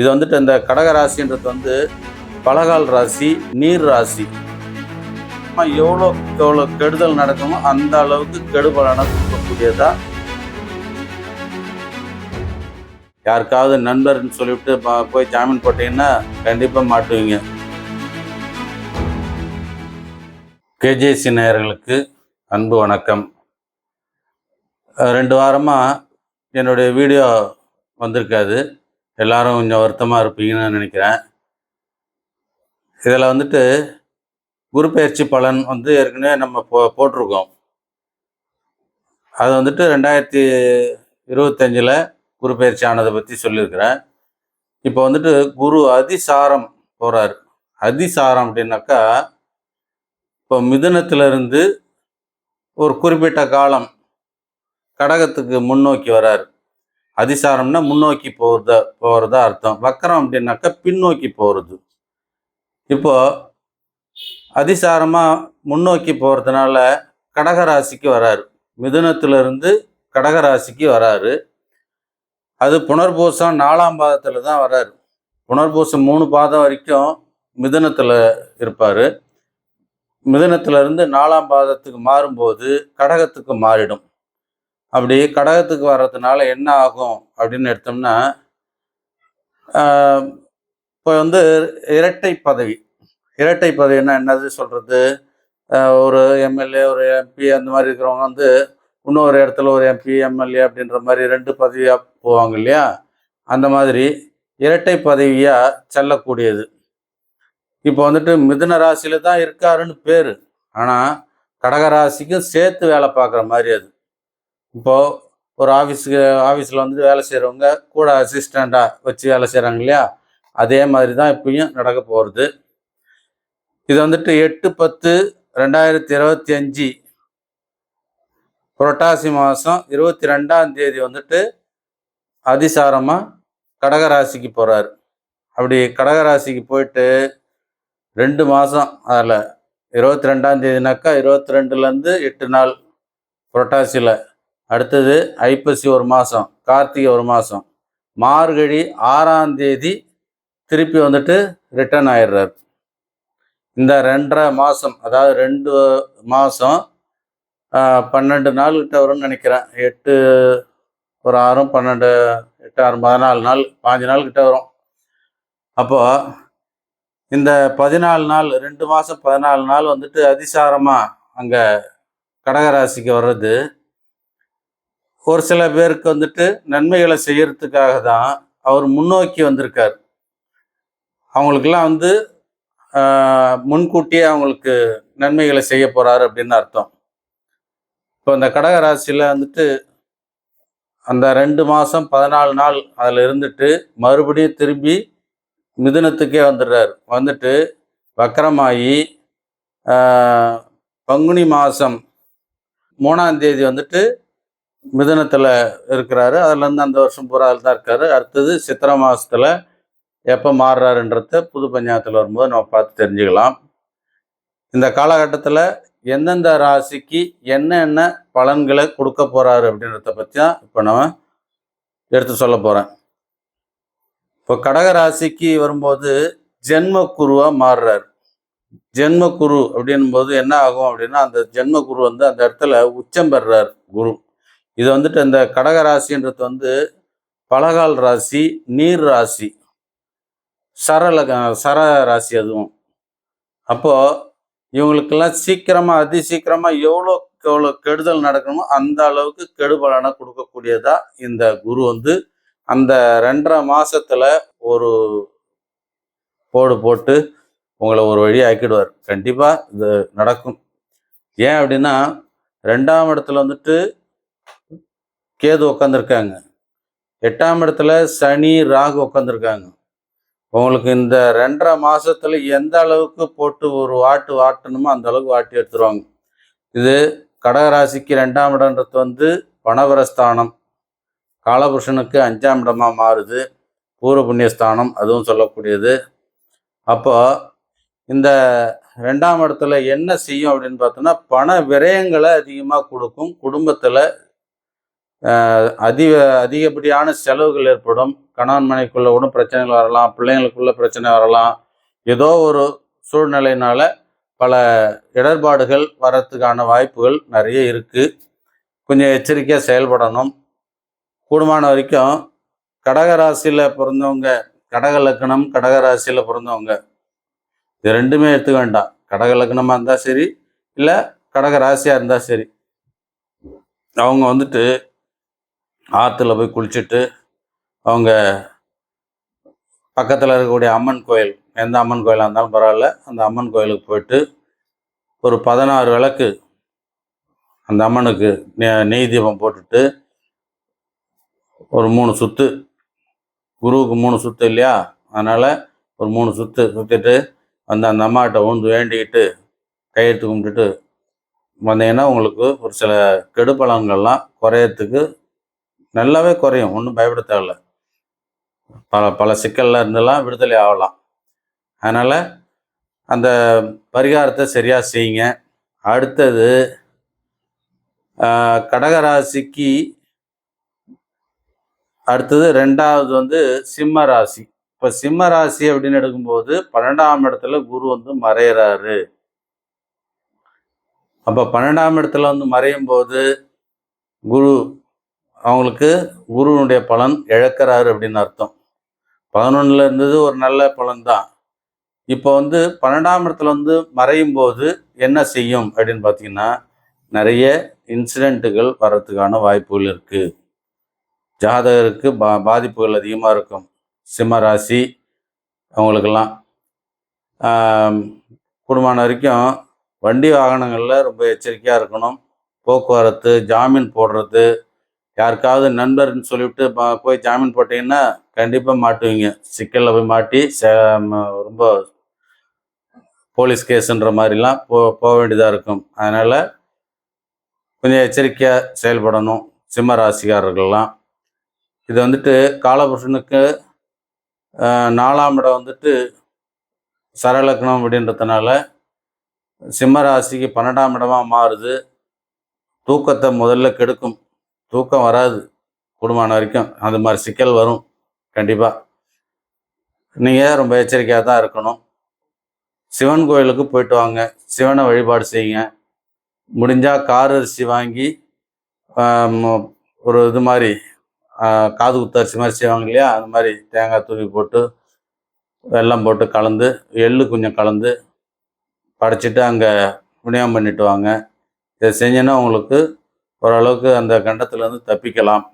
இது வந்துட்டு இந்த கடக ராசின்றது வந்து பலகால் ராசி நீர் ராசி. எவ்வளோ எவ்வளோ கெடுதல் நடக்குமோ அந்த அளவுக்கு கெடுபலான கொடுக்கக்கூடியதா? யாருக்காவது நண்பர்னு சொல்லிவிட்டு போய் ஜாமீன் போட்டீங்கன்னா கண்டிப்பாக மாட்டுவீங்க. கேஜேசி நேயர்களுக்கு அன்பு வணக்கம். ரெண்டு வாரமாக என்னுடைய வீடியோ வந்திருக்காது. எல்லாரும் கொஞ்சம் வருத்தமாக இருப்பீங்கன்னு நினைக்கிறேன். இதில் வந்துட்டு குரு பயிற்சி பலன் வந்து ஏற்கனவே நம்ம போ போட்டிருக்கோம். அது வந்துட்டு ரெண்டாயிரத்தி இருபத்தஞ்சில் குரு பயிற்சி ஆனதை பற்றி சொல்லியிருக்கிறேன் இப்போ வந்துட்டு குரு அதிசாரம் போகிறார் அதிசாரம் அப்படின்னாக்கா இப்போ மிதுனத்திலிருந்து ஒரு குறிப்பிட்ட காலம் கடகத்துக்கு முன்னோக்கி வரார். அதிசாரம்னா முன்னோக்கி போகிறதா போகிறதா அர்த்தம். வக்கரம் அப்படின்னாக்கா பின்னோக்கி போகிறது இப்போ அதிசாரமாக முன்னோக்கி போகிறதுனால கடகராசிக்கு வராரு. மிதுனத்திலிருந்து கடகராசிக்கு வராரு. அது புனர்பூசம் நாலாம் பாதத்தில் தான் வராரு. புனர்பூசம் மூணு பாதம் வரைக்கும் மிதுனத்தில் இருப்பார். மிதுனத்திலிருந்து நாலாம் பாதத்துக்கு மாறும்போது கடகத்துக்கு மாறிடும். அப்படி கடகத்துக்கு வர்றதுனால என்ன ஆகும் அப்படின்னு எடுத்தோம்னா இப்போ வந்து இரட்டை பதவி. இரட்டை பதவின்னா என்னது சொல்கிறது ஒரு எம்எல்ஏ ஒரு எம்பி அந்த மாதிரி இருக்கிறவங்க வந்து இன்னொரு இடத்துல ஒரு எம்பி எம்எல்ஏ அப்படின்ற மாதிரி ரெண்டு பதவியாக போவாங்க இல்லையா? அந்த மாதிரி இரட்டை பதவியாக செல்லக்கூடியது. இப்போ வந்துட்டு மிதுன ராசியில தான் இருக்காருன்னு பேர். ஆனால் கடகராசிக்கும் சேர்த்து வேலை பார்க்குற மாதிரி அது. இப்போது ஒரு ஆஃபீஸுக்கு ஆஃபீஸில் வந்து வேலை செய்கிறவங்க கூட அசிஸ்டண்ட்டாக வச்சு வேலை செய்கிறாங்க இல்லையா? அதே மாதிரி தான் இப்பயும் நடக்க போகிறது இது வந்துட்டு எட்டு பத்து ரெண்டாயிரத்தி இருபத்தி அஞ்சு புரட்டாசி மாதம் இருபத்தி ரெண்டாம் தேதி வந்துட்டு அதிசாரமாக கடகராசிக்கு போகிறாரு அப்படி கடகராசிக்கு போயிட்டு ரெண்டு மாதம் அதில் இருபத்தி ரெண்டாம் தேதினாக்கா இருபத்தி ரெண்டுலேருந்து எட்டு நாள் புரட்டாசியில் அடுத்தது ஐப்பசி ஒரு மாதம் கார்த்திகை ஒரு மாதம் மார்கழி ஆறாம் தேதி திருப்பி வந்துட்டு ரிட்டர்ன் ஆயிடுறார். இந்த ரெண்டரை மாதம் அதாவது ரெண்டு மாதம் பன்னெண்டு நாள் கிட்ட வரும்னு நினைக்கிறேன். எட்டு ஒரு ஆறும் பன்னெண்டு எட்டு ஆறு பதினாலு நாள் பாஞ்சு நாள் கிட்ட வரும். அப்போது இந்த பதினாலு நாள் ரெண்டு மாதம் பதினாலு நாள் வந்துட்டு அதிசாரமாக அங்கே கடகராசிக்கு வர்றது. ஒரு சில பேருக்கு வந்துட்டு நன்மைகளை செய்யறதுக்காக தான் அவர் முன்னோக்கி வந்திருக்கார். அவங்களுக்கெல்லாம் வந்து முன்கூட்டியே அவங்களுக்கு நன்மைகளை செய்ய போகிறாரு அப்படின்னு அர்த்தம். இப்போ இந்த கடகராசியில் வந்துட்டு அந்த ரெண்டு மாதம் பதினாலு நாள் அதில் இருந்துட்டு மறுபடியும் திரும்பி மிதுனத்துக்கே வந்துடுறாரு. வந்துட்டு வக்கரமாகி பங்குனி மாதம் மூணாந்தேதி வந்துட்டு மிதுனத்தில் இருக்கிறாரு. அதுலேருந்து அந்த வருஷம் பூரா தான் இருக்காரு. அடுத்தது சித்திரை மாதத்தில் எப்போ மாறுறாருன்றத புது பஞ்சாயத்தில் வரும்போது நம்ம பார்த்து தெரிஞ்சுக்கலாம். இந்த காலகட்டத்தில் எந்தெந்த ராசிக்கு என்னென்ன பலன்களை கொடுக்க போகிறாரு அப்படின்றத பற்றி தான் இப்போ நம்ம எடுத்து சொல்ல போகிறேன் இப்போ கடக ராசிக்கு வரும்போது ஜென்ம குருவாக மாறுறாரு. ஜென்ம குரு அப்படின்னும் போது என்ன ஆகும் அப்படின்னா அந்த ஜென்ம குரு வந்து அந்த இடத்துல உச்சம் பெறுறார் குரு. இது வந்துட்டு இந்த கடக ராசின்றது வந்து பலகால் ராசி நீர் ராசி சரல சர ராசி அதுவும். அப்போ இவங்களுக்கெல்லாம் சீக்கிரமா அதி சீக்கிரமா எவ்வளோ எவ்வளோ கெடுதல் நடக்கணுமோ அந்த அளவுக்கு கெடுபலனை கொடுக்கக்கூடியதா இந்த குரு வந்து அந்த ரெண்டரை மாசத்துல ஒரு போடு போட்டு உங்களை ஒரு வழி ஆக்கிடுவார். கண்டிப்பா இது நடக்கும். ஏன் அப்படின்னா ரெண்டாம் இடத்துல வந்துட்டு கேது உட்காந்துருக்காங்க எட்டாம் இடத்துல சனி ராகு உட்காந்துருக்காங்க உங்களுக்கு இந்த ரெண்டரை மாதத்தில் எந்த அளவுக்கு போட்டு ஒரு வாட்டு வாட்டணுமோ அந்த அளவுக்கு வாட்டி எடுத்துருவாங்க. இது கடகராசிக்கு ரெண்டாம் இடன்றது வந்து பணவரஸ்தானம். காலபுருஷனுக்கு அஞ்சாம் இடமாக மாறுது. பூர்வ புண்ணியஸ்தானம் அதுவும் சொல்லக்கூடியது. அப்போ இந்த ரெண்டாம் இடத்துல என்ன செய்யும் அப்படின்னு பார்த்தோம்னா பண விரயங்களை அதிகமாக கொடுக்கும். குடும்பத்தில் அதிக அதிகப்படியான செலவுகள் ஏற்படும். கணவன் மனைக்குள்ள கூட பிரச்சனைகள் வரலாம். பிள்ளைங்களுக்குள்ள பிரச்சனை வரலாம். ஏதோ ஒரு சூழ்நிலையினால பல இடர்பாடுகள் வரத்துக்கான வாய்ப்புகள் நிறைய இருக்குது கொஞ்சம் எச்சரிக்கையாக செயல்படணும். கூடுமான வரைக்கும் கடகராசியில் பிறந்தவங்க கடக லக்கணம் கடகராசியில் பிறந்தவங்க இது ரெண்டுமே எடுத்துக்க வேண்டாம். கடக லக்னமாக இருந்தால் சரி இல்லை கடக ராசியாக இருந்தால் சரி. அவங்க வந்துட்டு ஆற்றுல போய் குளிச்சுட்டு அவங்க பக்கத்தில் இருக்கக்கூடிய அம்மன் கோயில் எந்த அம்மன் கோயிலாக இருந்தாலும் பரவாயில்ல அந்த அம்மன் கோயிலுக்கு போயிட்டு ஒரு பதினாறு விளக்கு அந்த அம்மனுக்கு நெ- நெய் தீபம் போட்டுட்டு ஒரு மூணு சுத்து குருவுக்கு மூணு சுத்து இல்லையா? அதனால் ஒரு மூணு சுத்து சுற்றிட்டு வந்து அந்த அம்மாகிட்ட உந்து வேண்டிக்கிட்டு கையெழுத்து கும்பிட்டுட்டு வந்தீங்கன்னா உங்களுக்கு ஒரு சில கெடுபலன்கள்லாம் குறையறதுக்கு நல்லாவே குறையும். ஒன்றும் பயப்பட தேவையில்ல. பல பல சிக்கல்ல இருந்தெல்லாம் விடுதலை ஆகலாம். அதனால் அந்த பரிகாரத்தை சரியாக செய்யுங்க. அடுத்தது கடகராசிக்கு அடுத்தது ரெண்டாவது வந்து சிம்ம ராசி. இப்போ சிம்ம ராசி அப்படின்னு எடுக்கும்போது பன்னெண்டாம் இடத்துல குரு வந்து மறையிறாரு. அப்போ பன்னெண்டாம் இடத்துல வந்து மறையும் போது குரு அவங்களுக்கு குருவினுடைய பலன் இழக்கிறாரு அப்படின்னு அர்த்தம். பதினொன்றில் இருந்தது ஒரு நல்ல பலன் தான். இப்போ வந்து பன்னெண்டாம் இடத்துல வந்து மறையும் போது என்ன செய்யும் அப்படின்னு பார்த்தீங்கன்னா நிறைய இன்சிடெண்ட்டுகள் வர்றதுக்கான வாய்ப்புகள் இருக்குது ஜாதகருக்கு பா பாதிப்புகள் அதிகமாக இருக்கும். சிம்ம ராசி அவங்களுக்கெல்லாம். குடும்பம் வரைக்கும் வண்டி வாகனங்களில் ரொம்ப எச்சரிக்கையாக இருக்கணும். போக்குவரத்து ஜாமீன் போடுறது யாருக்காவது நண்பர்னு சொல்லிவிட்டு போய் ஜாமீன் போட்டீங்கன்னா கண்டிப்பாக மாட்டுவீங்க. சிக்கலில் போய் மாட்டி ரொம்ப போலீஸ் கேஸுன்ற மாதிரிலாம் போ போக வேண்டியதாக இருக்கும். அதனால் கொஞ்சம் எச்சரிக்கையாக செயல்படணும் சிம்ம ராசிக்காரர்கள்லாம். இது வந்துட்டு காலபுருஷனுக்கு நாலாம் இடம் வந்துட்டு சரலக்னம் அப்படின்றதுனால சிம்ம ராசிக்கு பன்னெண்டாம் இடமாக மாறுது. தூக்கத்தை முதல்ல கெடுக்கும். தூக்கம் வராது குடும்பம் வரைக்கும். அந்த மாதிரி சிக்கல் வரும். கண்டிப்பாக நீங்கள் ரொம்ப எச்சரிக்கையாக தான் இருக்கணும். சிவன் கோயிலுக்கு போயிட்டு வாங்க. சிவனை வழிபாடு செய்யுங்க. முடிஞ்சால் கார் அரிசி வாங்கி ஒரு இது மாதிரி காது காது குத்தரிசி மாதிரி செய்வாங்க இல்லையா? அந்த மாதிரி தேங்காய் தூவி போட்டு வெள்ளம் போட்டு கலந்து எள்ளு கொஞ்சம் கலந்து படைச்சிட்டு அங்கே விநியோகம் பண்ணிட்டு வாங்க. இதை செஞ்சோன்னா உங்களுக்கு ஓரளவுக்கு அந்த கண்டத்துலேருந்து தப்பிக்கலாம்.